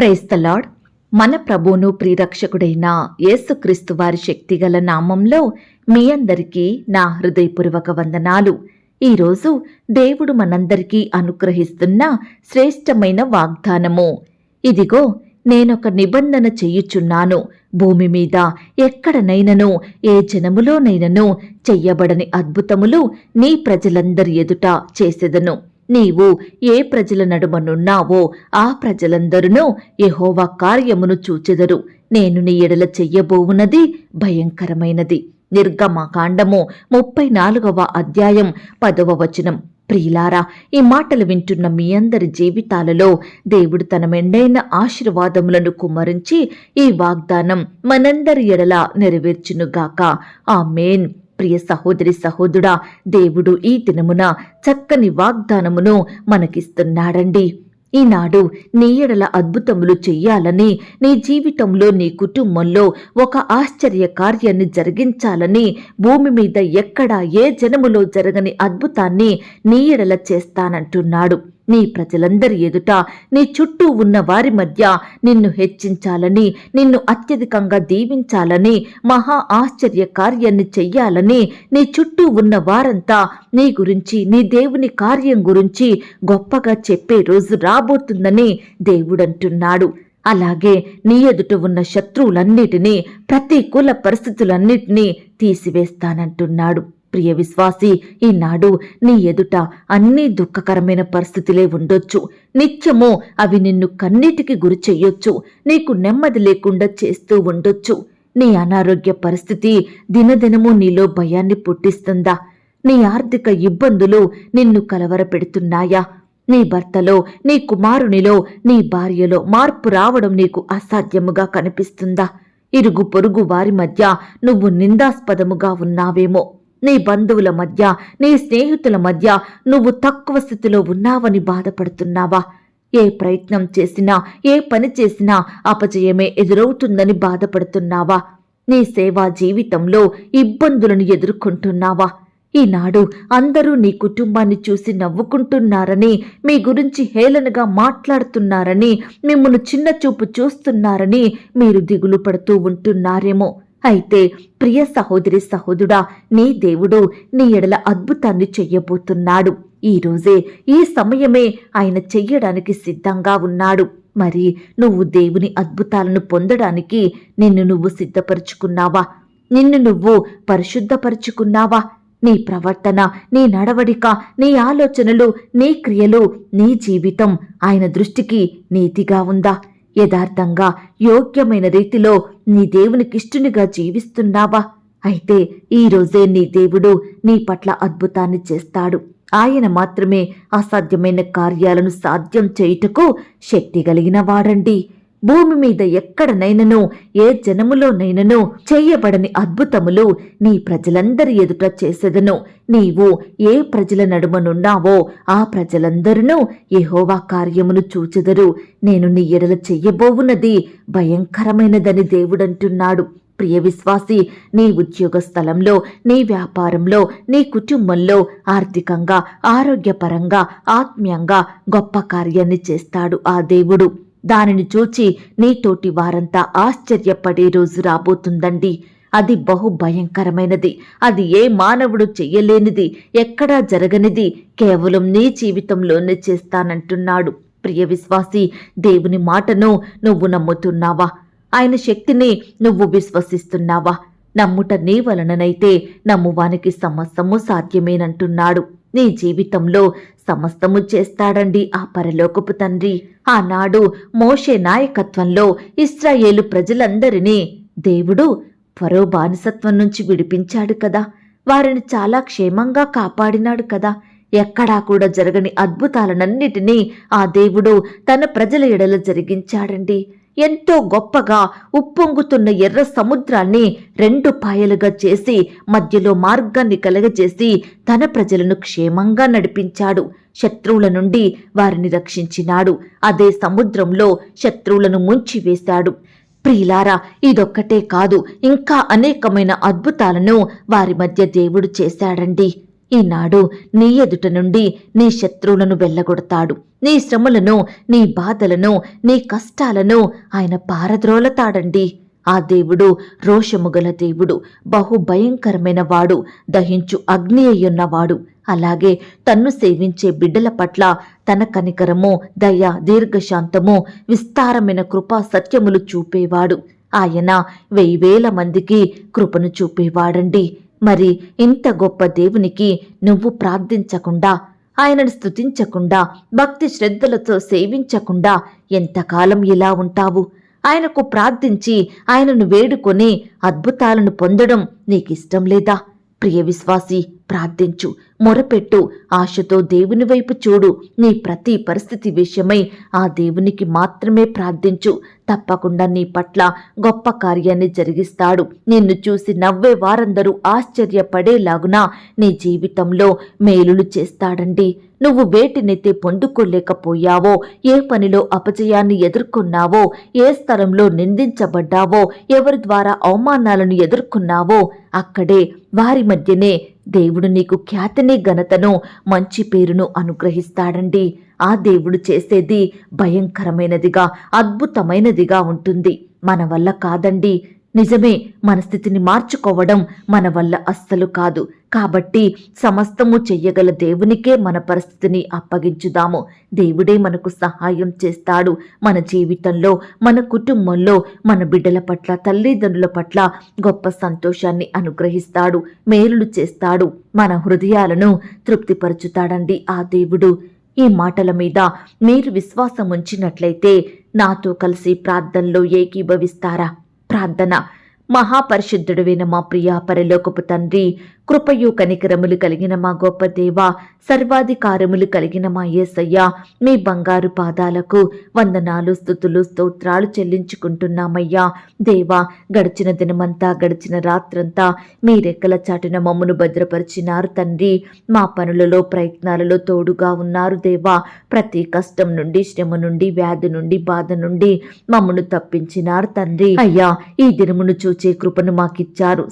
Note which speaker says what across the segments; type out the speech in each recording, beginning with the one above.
Speaker 1: Praise the Lord మన ప్రభువును ప్రియరక్షకుడైన యేసుక్రీస్తు వారి శక్తిగల నామంలో మీ అందరికీ నా హృదయపూర్వక వందనాలు. ఈరోజు దేవుడు మనందరికీ అనుగ్రహిస్తున్న శ్రేష్టమైన వాగ్దానము. ఇదిగో నేనొక నిబంధన చెయ్యుచున్నాను భూమి మీద ఎక్కడనైనను ఏ జనములోనైనను చెయ్యబడని అద్భుతములు నీ ప్రజలందరి ఎదుట చేసెదను. నీవు ఏ ప్రజల నడుమనున్నావో ఆ ప్రజలందరూ యెహోవా కార్యమును చూచెదరు. నేను నీ ఎడల చెయ్యబోవున్నది భయంకరమైనది. నిర్గమకాండము ముప్పై నాలుగవ అధ్యాయం పదవ వచనం. ప్రియులారా ఈ మాటలు వింటున్న మీ అందరి జీవితాలలో దేవుడు తన మెండైన ఆశీర్వాదములను కుమ్మరించి ఈ వాగ్దానం మనందరి ఎడల నెరవేర్చునుగాక. ఆ మేన్ ప్రియ సహోదరి సహోదరుడా దేవుడు ఈ దినమున చక్కని వాగ్దానమును మనకిస్తున్నాడండి. ఈనాడు నీ ఎడల అద్భుతములు చెయ్యాలని నీ జీవితంలో నీ కుటుంబంలో ఒక ఆశ్చర్య కార్యాన్ని జరిగించాలని భూమి మీద ఎక్కడా ఏ జనములో జరగని అద్భుతాన్ని నీ ఎడల చేస్తానంటున్నాడు. నీ ప్రజలందరి ఎదుట నీ చుట్టూ ఉన్న వారి మధ్య నిన్ను హెచ్చించాలని నిన్ను అత్యధికంగా దీవించాలని మహా ఆశ్చర్య కార్యాన్ని చెయ్యాలని నీ చుట్టూ ఉన్న వారంతా నీ గురించి నీ దేవుని కార్యం గురించి గొప్పగా చెప్పే రోజు రాబోతుందని దేవుడంటున్నాడు. అలాగే నీ ఎదుట ఉన్న శత్రువులన్నిటినీ ప్రతికూల పరిస్థితులన్నిటినీ తీసివేస్తానంటున్నాడు. ప్రియ విశ్వాసి ఈనాడు నీ ఎదుట అన్ని దుఃఖకరమైన పరిస్థితులే ఉండొచ్చు. నిత్యము అవి నిన్ను కన్నీటికి గురి చెయ్యొచ్చు. నీకు నెమ్మది లేకుండా చేస్తూ ఉండొచ్చు. నీ అనారోగ్య పరిస్థితి దినదినము నీలో భయాన్ని పుట్టిస్తుందా? నీ ఆర్థిక ఇబ్బందులు నిన్ను కలవరపెడుతున్నాయా? నీ భర్తలో నీ కుమారునిలో నీ భార్యలో మార్పు రావడం నీకు అసాధ్యముగా కనిపిస్తుందా? ఇరుగు పొరుగు వారి మధ్య నువ్వు నిందాస్పదముగా ఉన్నావేమో. నీ బంధువుల మధ్య నీ స్నేహితుల మధ్య నువ్వు తక్కువ స్థితిలో ఉన్నావని బాధపడుతున్నావా? ఏ ప్రయత్నం చేసినా ఏ పని చేసినా అపజయమే ఎదురవుతుందని బాధపడుతున్నావా? నీ సేవా జీవితంలో ఇబ్బందులను ఎదుర్కొంటున్నావా? ఈనాడు అందరూ నీ కుటుంబాన్ని చూసి నవ్వుకుంటున్నారని మీ గురించి హేళనగా మాట్లాడుతున్నారని మిమ్మల్ని చిన్న చూపు చూస్తున్నారని మీరు దిగులు పడుతూ ఉంటున్నారేమో. అయితే ప్రియ సహోదరి సహోదుడా నీ దేవుడు నీ ఎడల అద్భుతాన్ని చెయ్యబోతున్నాడు ఈరోజే ఈ సమయమే ఆయన చెయ్యడానికి సిద్ధంగా ఉన్నాడు. మరి నువ్వు దేవుని అద్భుతాలను పొందడానికి నిన్ను నువ్వు సిద్ధపరుచుకున్నావా? నిన్ను నువ్వు పరిశుద్ధపరుచుకున్నావా? నీ ప్రవర్తన నీ నడవడిక నీ ఆలోచనలు నీ క్రియలు నీ జీవితం ఆయన దృష్టికి నీతిగా ఉందా? యథార్థంగా యోగ్యమైన రీతిలో నీ దేవునికిష్టునిగా జీవిస్తున్నావా? అయితే ఈ రోజే నీ దేవుడు నీ పట్ల అద్భుతాన్ని చేస్తాడు. ఆయన మాత్రమే అసాధ్యమైన కార్యాలను సాధ్యం చేయుటకు శక్తి కలిగిన వాడండి. భూమి మీద ఎక్కడనైనను ఏ జనములోనైనను చేయబడని అద్భుతములు నీ ప్రజలందరి ఎదుట చేసేదను. నీవు ఏ ప్రజల నడుమనున్నావో ఆ ప్రజలందరూ ఎహోవా కార్యమును చూచెదరు. నేను నీ ఎడల చెయ్యబోవున్నది భయంకరమైనదని దేవుడంటున్నాడు. ప్రియ విశ్వాసి నీ ఉద్యోగ స్థలంలో నీ వ్యాపారంలో నీ కుటుంబంలో ఆర్థికంగా ఆరోగ్యపరంగా ఆత్మీయంగా గొప్ప కార్యాన్ని చేస్తాడు ఆ దేవుడు. దానిని చూచి నీతోటి వారంతా ఆశ్చర్యపడే రోజు రాబోతుందండి. అది బహు భయంకరమైనది అది ఏ మానవుడు చెయ్యలేనిది. ఎక్కడా జరగనిది. కేవలం నీ జీవితంలోనే చేస్తానంటున్నాడు. ప్రియ విశ్వాసి దేవుని మాటను నువ్వు నమ్ముతున్నావా? ఆయన శక్తిని నువ్వు విశ్వసిస్తున్నావా? నమ్ముట నీ వలననైతే నమ్మువానికి సమస్తము సాధ్యమేనంటున్నాడు. నీ జీవితంలో సమస్తము చేస్తాడండి ఆ పరలోకపు తండ్రి. ఆనాడు మోషే నాయకత్వంలో ఇస్రాయేలు ప్రజలందరినీ దేవుడు ఫరో బానిసత్వం నుంచి విడిపించాడు కదా. వారిని చాలా క్షేమంగా కాపాడినాడు కదా. ఎక్కడా కూడా జరగని అద్భుతాలనన్నిటినీ ఆ దేవుడు తన ప్రజల ఎడల జరిగించాడండి. ఎంతో గొప్పగా ఉప్పొంగుతున్న ఎర్ర సముద్రాన్ని రెండు పాయలుగా చేసి మధ్యలో మార్గాన్ని కలగజేసి తన ప్రజలను క్షేమంగా నడిపించాడు. శత్రువుల నుండి వారిని రక్షించినాడు. అదే సముద్రంలో శత్రువులను ముంచివేశాడు. ప్రియులారా ఇదొక్కటే కాదు. ఇంకా అనేకమైన అద్భుతాలను వారి మధ్య దేవుడు చేశాడండి. ఈనాడు నీ ఎదుట నుండి నీ శత్రువులను వెళ్ళగొడతాడు. నీ శ్రమలను నీ బాధలను నీ కష్టాలను ఆయన పారద్రోలతాడండి. ఆ దేవుడు రోషముగల దేవుడు బహుభయంకరమైన వాడు దహించు అగ్ని అయ్యున్నవాడు. అలాగే తన్ను సేవించే బిడ్డల పట్ల తన కనికరము దయ దీర్ఘశాంతము విస్తారమైన కృపా సత్యములు చూపేవాడు. ఆయన వెయ్యి వేల మందికి కృపను చూపేవాడండి. మరి ఇంత గొప్ప దేవునికి నువ్వు ప్రార్థించకుండా ఆయనను స్తుతించకుండా భక్తి శ్రద్ధలతో సేవించకుండా ఎంతకాలం ఇలా ఉంటావు? ఆయనకు ప్రార్థించి ఆయనను వేడుకొని అద్భుతాలను పొందడం నీకిష్టం లేదా? ప్రియ విశ్వాసి ప్రార్థించు మొరపెట్టు. ఆశతో దేవుని వైపు చూడు. నీ ప్రతి పరిస్థితి విషయమై ఆ దేవునికి మాత్రమే ప్రార్థించు. తప్పకుండా నీ పట్ల గొప్ప కార్యాన్ని జరిగిస్తాడు. నిన్ను చూసి నవ్వే వారందరూ ఆశ్చర్యపడేలాగున నీ జీవితంలో మేలులు చేస్తాడండి. నువ్వు వేటినైతే పొందుకోలేకపోయావో ఏ పనిలో అపజయాన్ని ఎదుర్కొన్నావో ఏ స్థలంలో నిందించబడ్డావో ఎవరి ద్వారా అవమానాలను ఎదుర్కొన్నావో అక్కడే వారి మధ్యనే దేవుడు నీకు ఖ్యాతిని ఘనతను మంచి పేరును అనుగ్రహిస్తాడండి. ఆ దేవుడు చేసేది భయంకరమైనదిగా అద్భుతమైనదిగా ఉంటుంది. మన వల్ల కాదండి. నిజమే మన స్థితిని మార్చుకోవడం మన వల్ల అస్సలు కాదు. కాబట్టి సమస్తము చెయ్యగల దేవునికే మన పరిస్థితిని అప్పగించుదాము. దేవుడే మనకు సహాయం చేస్తాడు. మన జీవితంలో మన కుటుంబంలో మన బిడ్డల పట్ల తల్లిదండ్రుల పట్ల గొప్ప సంతోషాన్ని అనుగ్రహిస్తాడు. మేలులు చేస్తాడు. మన హృదయాలను తృప్తిపరచుతాడండి ఆ దేవుడు. ఈ మాటల మీద మీరు విశ్వాసం ఉంచినట్లయితే నాతో కలిసి ప్రార్థనలో ఏకీభవిస్తారా? ప్రార్థన. మహాపరిశుద్ధుడువైన మా ప్రియా పరలోకపు తండ్రి కృపయు కనికరములు కలిగిన మా గొప్ప దేవ సర్వాధికారములు కలిగిన మా యేసయ్య మీ బంగారు పాదాలకు వందనాలు స్థుతులు స్తోత్రాలు చెల్లించుకుంటున్నామయ్యా. దేవా గడిచిన దినమంతా గడిచిన రాత్రంతా మీ రెక్కల చాటిన మమ్మను భద్రపరిచినారు తండ్రి. మా పనులలో ప్రయత్నాలలో తోడుగా ఉన్నారు దేవా. ప్రతి కష్టం నుండి శ్రమ నుండి వ్యాధి నుండి బాధ నుండి మమ్మను తప్పించినారు తండ్రి. అయ్యా ఈ దినమును చూచే కృపను మాకిచ్చారు.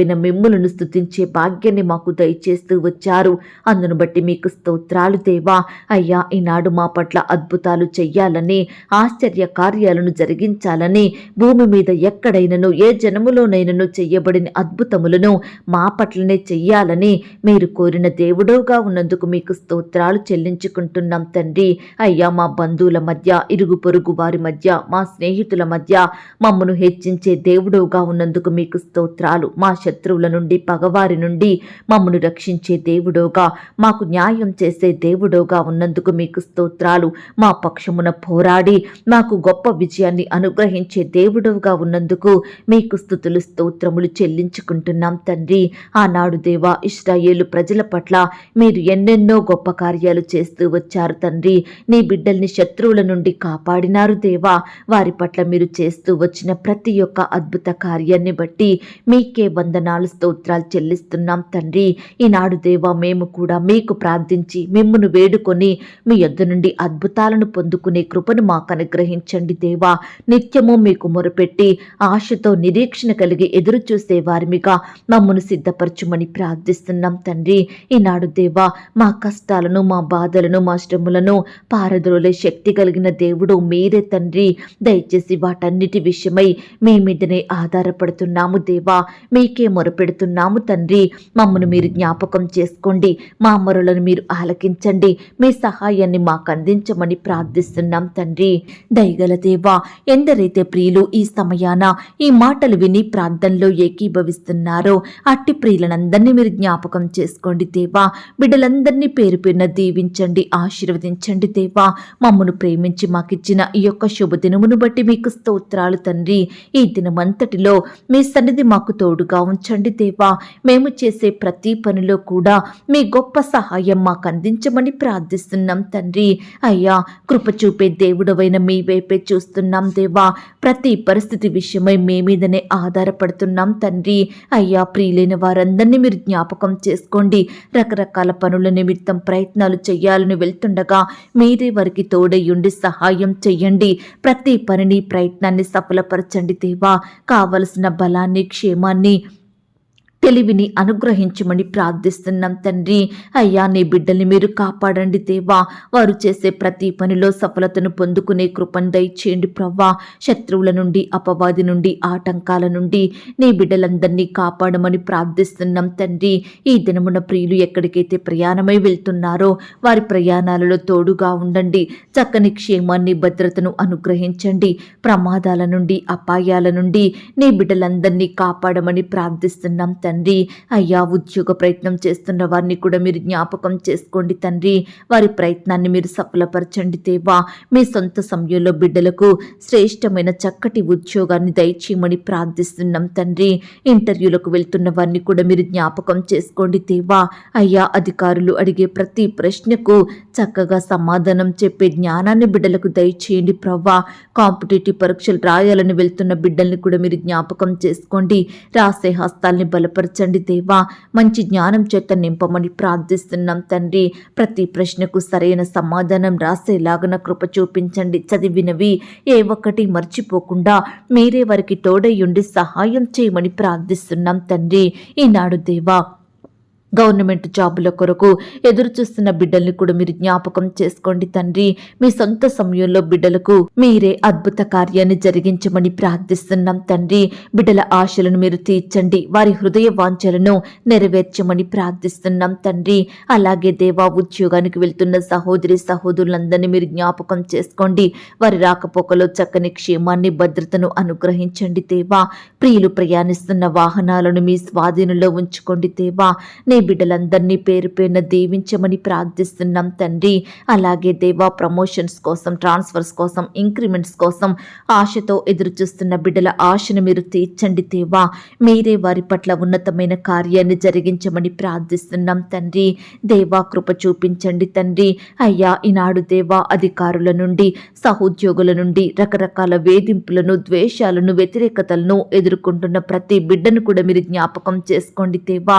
Speaker 1: విన మిమ్ములను స్తుతించే భాగ్యాన్ని మాకు దయచేస్తూ వచ్చారు. అందును బట్టి మీకు స్తోత్రాలు దేవా. అయ్యా ఈనాడు మా పట్ల అద్భుతాలు చెయ్యాలని ఆశ్చర్య కార్యాలను జరిగించాలని భూమి మీద ఎక్కడైనను ఏ జనములోనైనను చెయ్యబడిన అద్భుతములను మా పట్లనే చెయ్యాలని మీరు కోరిన దేవుడోగా ఉన్నందుకు మీకు స్తోత్రాలు చెల్లించుకుంటున్నాం తండ్రి. అయ్యా మా బంధువుల మధ్య ఇరుగు పొరుగు వారి మధ్య మా స్నేహితుల మధ్య మమ్మను హెచ్చించే దేవుడవుగా ఉన్నందుకు మీకు స్తోత్రాలు. మా శత్రువుల నుండి పగవారి నుండి మమ్మను రక్షించే దేవుడోగా మాకు న్యాయం చేసే దేవుడోగా ఉన్నందుకు మీకు స్తోత్రాలు. మా పక్షమున పోరాడి మాకు గొప్ప విజయాన్ని అనుగ్రహించే దేవుడవుగా ఉన్నందుకు మీకు స్థుతులు స్తోత్రములు చెల్లించుకుంటున్నాం తండ్రి. ఆనాడు దేవా ఇస్రాయేలు ప్రజల పట్ల మీరు ఎన్నెన్నో గొప్ప కార్యాలు చేస్తూ వచ్చారు తండ్రి. నీ బిడ్డల్ని శత్రువుల నుండి కాపాడినారు దేవా. వారి పట్ల మీరు చేస్తూ వచ్చిన ప్రతి ఒక్క అద్భుత కార్యాన్ని బట్టి మీకే వందనాలు స్తోత్రాలు ప్రార్థిస్తున్నాం తండ్రి. ఈనాడు దేవా మేము కూడా మీకు ప్రార్థించి మిమ్మను వేడుకొని మీ యొద్ద నుండి అద్భుతాలను పొందుకునే కృపను మాకు అనుగ్రహించండి దేవా. నిత్యము మీకు మొరపెట్టి ఆశతో నిరీక్షణ కలిగి ఎదురు చూసే వారిమిగా మమ్మను సిద్ధపరచుమని ప్రార్థిస్తున్నాం తండ్రి. ఈనాడు దేవా మా కష్టాలను మా బాధలను మా శ్రమలను పారదోలే శక్తి కలిగిన దేవుడు మీరే తండ్రి. దయచేసి వాటన్నిటి విషయమై మీ మీదనే ఆధారపడుతున్నాము దేవా. మీకే మొరపెడుతున్నాము తండ్రి. మమ్మను మీరు జ్ఞాపకం చేసుకోండి. మా మొరలను మీరు ఆలకించండి. మీ సహాయాన్ని మాకు అందించమని ప్రార్థిస్తున్నాం తండ్రి. దయగల దేవా ఎందరైతే ప్రియులు ఈ సమయాన ఈ మాటలు విని ప్రార్థనలో ఏకీభవిస్తున్నారో అట్టి ప్రియులనందరినీ మీరు జ్ఞాపకం చేసుకోండి దేవా. బిడ్డలందరినీ పేరు పేరున దీవించండి ఆశీర్వదించండి దేవా. మమ్మను ప్రేమించి మాకిచ్చిన ఈ యొక్క శుభదినమును బట్టి మీకు స్తోత్రాలు తండ్రి. ఈ దినమంతటిలో మీ సన్నిధి మాకు తోడుగా ఉంచండి దేవా. మేము చేసే ప్రతి పనిలో కూడా మీ గొప్ప సహాయం మాకు అందించమని ప్రార్థిస్తున్నాం తండ్రి. అయ్యా కృప చూపే దేవుడవైన మీ వైపే చూస్తున్నాం దేవా. ప్రతి పరిస్థితి విషయమై మీ మీదనే ఆధారపడుతున్నాం తండ్రి. అయ్యా ప్రియులైన వారందరినీ మీరు జ్ఞాపకం చేసుకోండి. రకరకాల పనుల నిమిత్తం ప్రయత్నాలు చేయాలని వెళ్తుండగా మీరే వారికి తోడయ్యుండి సహాయం చెయ్యండి ప్రతి పనిని ప్రయత్నాన్ని సఫలపరచండి దేవా. కావలసిన బలాన్ని క్షేమాన్ని తెలివిని అనుగ్రహించమని ప్రార్థిస్తున్నాం తండ్రి. అయ్యా నీ బిడ్డల్ని మీరు కాపాడండి దేవా. వారు చేసే ప్రతి పనిలో సఫలతను పొందుకునే కృపను దయచేయండి ప్రవ్వా. శత్రువుల నుండి అపవాది నుండి ఆటంకాల నుండి నీ బిడ్డలందరినీ కాపాడమని ప్రార్థిస్తున్నాం తండ్రి. ఈ దినమున ప్రియులు ఎక్కడికైతే ప్రయాణమై వెళ్తున్నారో వారి ప్రయాణాలలో తోడుగా ఉండండి. చక్కని క్షేమాన్ని భద్రతను అనుగ్రహించండి. ప్రమాదాల నుండి అపాయాల నుండి నీ బిడ్డలందరినీ కాపాడమని ప్రార్థిస్తున్నాం తండ్రి. తండ్రి అయ్యా ఉద్యోగ ప్రయత్నం చేస్తున్న వారిని కూడా మీరు జ్ఞాపకం చేసుకోండి తండ్రి. వారి ప్రయత్నాన్ని మీరు సఫలపరచండి దేవా. మీ సొంత సమయంలో బిడ్డలకు శ్రేష్టమైన చక్కటి ఉద్యోగాన్ని దయచేయమని ప్రార్థిస్తున్నాం తండ్రి. ఇంటర్వ్యూలకు వెళ్తున్న వారిని కూడా మీరు జ్ఞాపకం చేసుకోండి దేవా. అయ్యా అధికారులు అడిగే ప్రతి ప్రశ్నకు చక్కగా సమాధానం చెప్పే జ్ఞానాన్ని బిడ్డలకు దయచేయండి ప్రవ్వా. కాంపిటేటివ్ పరీక్షలు రాయాలని వెళ్తున్న బిడ్డల్ని కూడా మీరు జ్ఞాపకం చేసుకోండి. రాసే హస్తాల్ని బలపరచండి దేవా. మంచి జ్ఞానం చేత నింపమని ప్రార్థిస్తున్నాం తండ్రి. ప్రతి ప్రశ్నకు సరైన సమాధానం రాసేలాగన కృప చూపించండి. చదివినవి ఏ ఒక్కటి మర్చిపోకుండా మీరే వారికి తోడయ్యుండి సహాయం చేయమని ప్రార్థిస్తున్నాం తండ్రి. ఈనాడు దేవా గవర్నమెంట్ జాబుల కొరకు ఎదురు చూస్తున్న బిడ్డల్ని కూడా మీరు జ్ఞాపకం చేసుకోండి తండ్రి. మీ సొంత సమయంలో బిడ్డలకు మీరే అద్భుత కార్యాన్ని జరిగించమని ప్రార్థిస్తున్నాం తండ్రి. బిడ్డల ఆశలను మీరు తీర్చండి. వారి హృదయ వాంఛలను నెరవేర్చమని ప్రార్థిస్తున్నాం తండ్రి. అలాగే దేవా ఉద్యోగానికి వెళ్తున్న సహోదరి సహోదరులందరినీ మీరు జ్ఞాపకం చేసుకోండి. వారి రాకపోకలో చక్కని క్షేమాన్ని భద్రతను అనుగ్రహించండి దేవా. ప్రియులు ప్రయాణిస్తున్న వాహనాలను మీ స్వాధీనంలో ఉంచుకోండి దేవా. నే బిడ్డలందరినీ పేరు పేరున దీవించమని ప్రార్థిస్తున్నాం తండ్రి. అలాగే దేవా ప్రమోషన్స్ కోసం ట్రాన్స్ఫర్స్ కోసం ఇంక్రిమెంట్స్ కోసం ఆశతో ఎదురు చూస్తున్న బిడ్డల ఆశను మీరు తీర్చండి దేవా. మీరే వారి పట్ల ఉన్నతమైన కార్యాన్ని జరిగించమని ప్రార్థిస్తున్నాం తండ్రి. దేవా కృప చూపించండి తండ్రి. అయ్యా ఈనాడు దేవా అధికారుల నుండి సహోద్యోగుల నుండి రకరకాల వేధింపులను ద్వేషాలను వ్యతిరేకతలను ఎదుర్కొంటున్న ప్రతి బిడ్డను కూడా మీరు జ్ఞాపకం చేసుకోండి దేవా.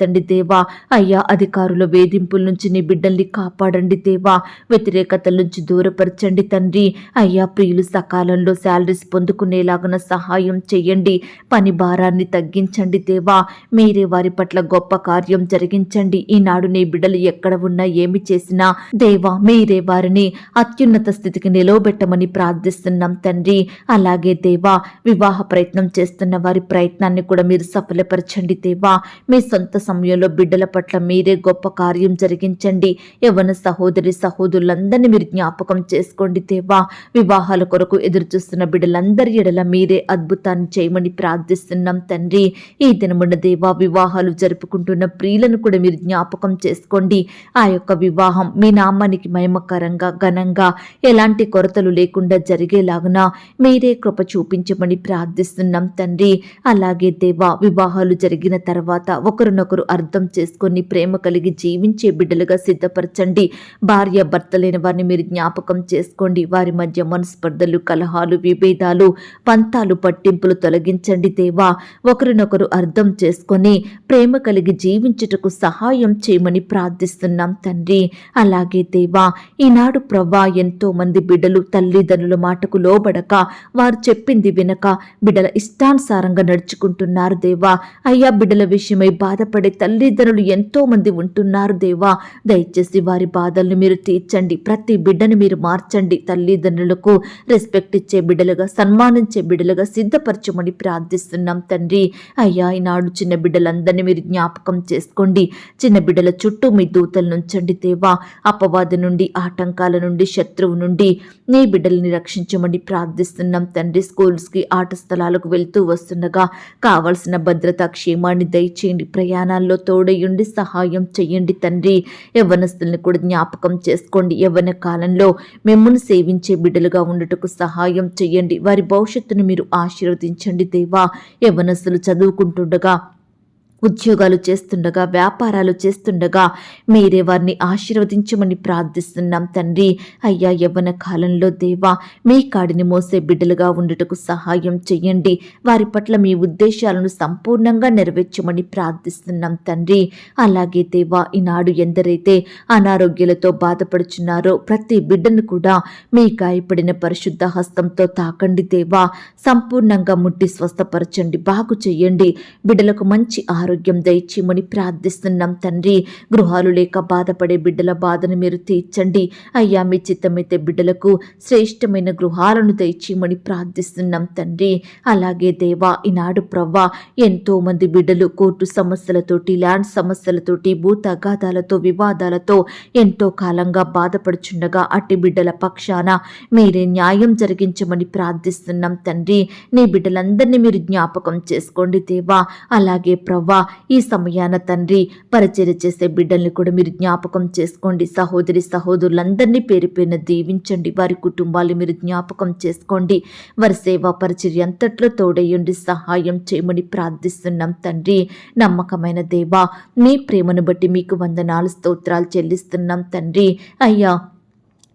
Speaker 1: లేవనెత్తండి దేవా. అయ్యా అధికారుల వేధింపుల నుంచి నీ బిడ్డల్ని కాపాడండి దేవా. వ్యతిరేకతల నుంచి దూరపరచండి తండ్రి. అయ్యా ప్రియులు సకాలంలో శాలరీస్ పొందుకునేలాగన సహాయం చేయండి. పని భారాన్ని తగ్గించండి దేవా. మీరే వారి పట్ల గొప్ప కార్యం జరిగించండి. ఈనాడు నీ బిడ్డలు ఎక్కడ ఉన్నా ఏమి చేసినా దేవా మీరే వారిని అత్యున్నత స్థితికి నిలవబెట్టమని ప్రార్థిస్తున్నాం తండ్రి. అలాగే దేవా వివాహ ప్రయత్నం చేస్తున్న వారి ప్రయత్నాన్ని కూడా మీరు సఫలపరచండి దేవా. మీ సొంత సమయంలో బిడ్డల పట్ల మీరే గొప్ప కార్యం జరిగించండి. యవన సహోదరి సహోదరులందరినీ మీరు జ్ఞాపకం చేసుకోండి దేవా. వివాహాల కొరకు ఎదురు చూస్తున్న బిడ్డలందరి ఎడల మీరే అద్భుతాన్ని చేయమని ప్రార్థిస్తున్నాం తండ్రి. ఈ దినమున దేవా వివాహాలు జరుపుకుంటున్న ప్రియులను కూడా మీరు జ్ఞాపకం చేసుకోండి. ఆ యొక్క వివాహం మీ నామానికి మహిమకరంగా ఘనంగా ఎలాంటి కొరతలు లేకుండా జరిగేలాగున మీరే కృప చూపించమని ప్రార్థిస్తున్నాం తండ్రి. అలాగే దేవా వివాహాలు జరిగిన తర్వాత ఒకరినొకరు అర్థం చేసుకొని ప్రేమ కలిగి జీవించే బిడ్డలుగా సిద్ధపరచండి. భార్య భర్త లేని వారిని మీరు జ్ఞాపకం చేసుకోండి. వారి మధ్య మనస్పర్ధలు కలహాలు విభేదాలు పంతాలు పట్టింపులు తొలగించండి దేవా. ఒకరినొకరు అర్థం చేసుకొని ప్రేమ కలిగి జీవించుటకు సహాయం చేయమని ప్రార్థిస్తున్నాం తండ్రి. అలాగే దేవా ఈనాడు ప్రభా ఎంతో మంది బిడ్డలు తల్లిదండ్రుల మాటకు లోబడక వారు చెప్పింది వినక బిడ్డల ఇష్టానుసారంగా నడుచుకుంటున్నారు దేవా. అయ్యా బిడ్డల విషయమై బాధపడి తల్లిదండ్రులు ఎంతో మంది ఉంటున్నారు దేవా. దయచేసి వారి బాధలను మీరు తీర్చండి. ప్రతి బిడ్డను మీరు మార్చండి. తల్లిదండ్రులకు రెస్పెక్ట్ ఇచ్చే బిడ్డలుగా సన్మానించే బిడ్డలుగా సిద్ధపరచమని ప్రార్థిస్తున్నాం తండ్రి. అయ్యా ఈనాడు చిన్న బిడ్డలందరినీ మీరు జ్ఞాపకం చేసుకోండి. చిన్న బిడ్డల చుట్టూ మీ దూతలు నుంచండి దేవా. అపవాది నుండి ఆటంకాల నుండి శత్రువు నుండి నీ బిడ్డల్ని రక్షించమని ప్రార్థిస్తున్నాం తండ్రి. స్కూల్స్కి ఆట స్థలాలకు వెళ్తూ వస్తుండగా కావలసిన భద్రత క్షేమాన్ని దయచేయండి. ప్రయాణాల్లో తోడయుండి సహాయం చెయ్యండి తండ్రి. యవ్వనస్తుల్ని కూడా జ్ఞాపకం చేసుకోండి. యవ్వన కాలంలో మిమ్మల్ని సేవించే బిడ్డలుగా ఉండటకు సహాయం చెయ్యండి. వారి భవిష్యత్తును మీరు ఆశీర్వదించండి దేవా. యవ్వనస్తులు చదువుకుంటుండగా ఉద్యోగాలు చేస్తుండగా వ్యాపారాలు చేస్తుండగా మీరే వారిని ఆశీర్వదించమని ప్రార్థిస్తున్నాం తండ్రి. అయ్యా యవ్వన కాలంలో దేవా మీ కాడిని మోసే బిడ్డలుగా ఉండుటకు సహాయం చెయ్యండి. వారి పట్ల మీ ఉద్దేశాలను సంపూర్ణంగా నెరవేర్చమని ప్రార్థిస్తున్నాం తండ్రి. అలాగే దేవా ఈనాడు ఎందరైతే అనారోగ్యాలతో బాధపడుచున్నారో ప్రతి బిడ్డను కూడా మీ గాయపడిన పరిశుద్ధ హస్తంతో తాకండి దేవా. సంపూర్ణంగా ముట్టి స్వస్థపరచండి బాగు చెయ్యండి. బిడ్డలకు మంచి ఆరోగ్యం ఆరోగ్యం దయచేయమని ప్రార్థిస్తున్నాం తండ్రి. గృహాలు లేక బాధపడే బిడ్డల బాధను మీరు తీర్చండి. అయ్యా మీ చిత్తమైతే బిడ్డలకు శ్రేష్టమైన గృహాలను దయచేయమని ప్రార్థిస్తున్నాం తండ్రి. అలాగే దేవా ఈనాడు ప్రవ్వా ఎంతో మంది బిడ్డలు కోర్టు సమస్యలతోటి ల్యాండ్ సమస్యలతోటి భూ తగాదాలతో వివాదాలతో ఎంతో కాలంగా బాధపడుచుండగా అట్టి బిడ్డల పక్షాన మీరే న్యాయం జరిగించమని ప్రార్థిస్తున్నాం తండ్రి. నీ బిడ్డలందరినీ మీరు జ్ఞాపకం చేసుకోండి దేవా. అలాగే ప్రవ్వా ఈ సమయాన తండ్రి పరిచర్య చేసే బిడ్డల్ని కూడా మీరు జ్ఞాపకం చేసుకోండి. సహోదరి సహోదరులందరినీ పేరు పేరున దీవించండి. వారి కుటుంబాలు మీరు జ్ఞాపకం చేసుకోండి. వారి సేవా పరిచర్య అంతట్లో తోడయ్యండి సహాయం చేయమని ప్రార్థిస్తున్నాం తండ్రి. నమ్మకమైన దేవా మీ ప్రేమను బట్టి మీకు వందనాలు స్తోత్రాలు చెల్లిస్తున్నాం తండ్రి. అయ్యా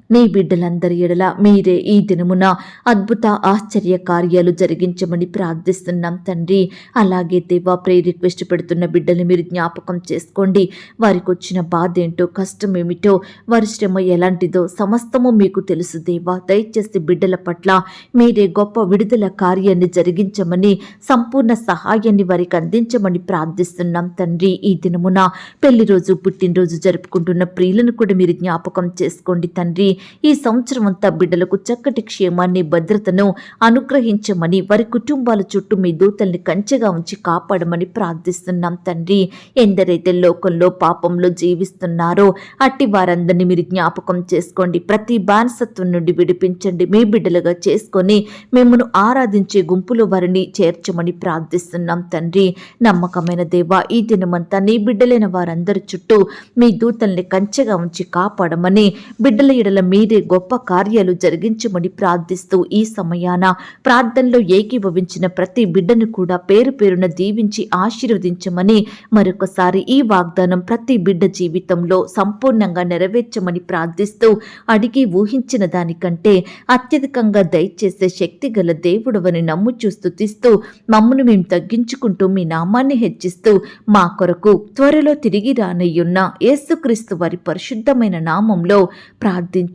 Speaker 1: నీ బిడ్డలందరి ఎడల మీరే ఈ దినమున అద్భుత ఆశ్చర్య కార్యాలు జరిగించమని ప్రార్థిస్తున్నాం తండ్రి. అలాగే దేవా ప్రే రిక్వెస్ట్ పెడుతున్న బిడ్డలు మీరు జ్ఞాపకం చేసుకోండి. వారికి వచ్చిన బాధ ఏంటో కష్టం ఏమిటో వారి శ్రమ ఎలాంటిదో సమస్తము మీకు తెలుసు దేవా. దయచేసి బిడ్డల పట్ల మీరే గొప్ప విడుదల కార్యాన్ని జరిగించమని సంపూర్ణ సహాయాన్ని వారికి అందించమని ప్రార్థిస్తున్నాం తండ్రి. ఈ దినమున పెళ్ళి రోజు పుట్టినరోజు జరుపుకుంటున్న ప్రియులను కూడా మీరు జ్ఞాపకం చేసుకోండి తండ్రి. ఈ సంవత్సరం అంతా బిడ్డలకు చక్కటి క్షేమాన్ని భద్రతను అనుగ్రహించమని వారి కుటుంబాల చుట్టూ మీ దూతల్ని కంచెగా ఉంచి కాపాడమని ప్రార్థిస్తున్నాం తండ్రి. ఎందరైతే లోకంలో పాపంలో జీవిస్తున్నారో అట్టి వారందరినీ మీరు జ్ఞాపకం చేసుకోండి. ప్రతి బానిసత్వం నుండి విడిపించండి. మీ బిడ్డలుగా చేసుకొని మిమ్మను ఆరాధించే గుంపులో వారిని చేర్చమని ప్రార్థిస్తున్నాం తండ్రి. నమ్మకమైన దేవా ఈ దినమంతా నీ బిడ్డలైన వారందరి చుట్టూ మీ దూతల్ని కంచెగా ఉంచి కాపాడమని బిడ్డల ఎడల మీరే గొప్ప కార్యాలు జరిగించమని ప్రార్థిస్తూ ఈ సమయాన ప్రార్థనలో ఏకీభవించిన ప్రతి బిడ్డను కూడా పేరు పేరున దీవించి ఆశీర్వదించమని మరొకసారి ఈ వాగ్దానం ప్రతి బిడ్డ జీవితంలో సంపూర్ణంగా నెరవేర్చమని ప్రార్థిస్తూ అడిగి ఊహించిన దానికంటే అత్యధికంగా దయచేసే శక్తి గల దేవుడవని నమ్ము స్తుతిస్తూ మమ్మను మేము తగ్గించుకుంటూ మీ నామాన్ని హెచ్చిస్తూ మా కొరకు త్వరలో తిరిగి రానయ్యున్న యేసుక్రీస్తు వారి పరిశుద్ధమైన నామంలో ప్రార్థించు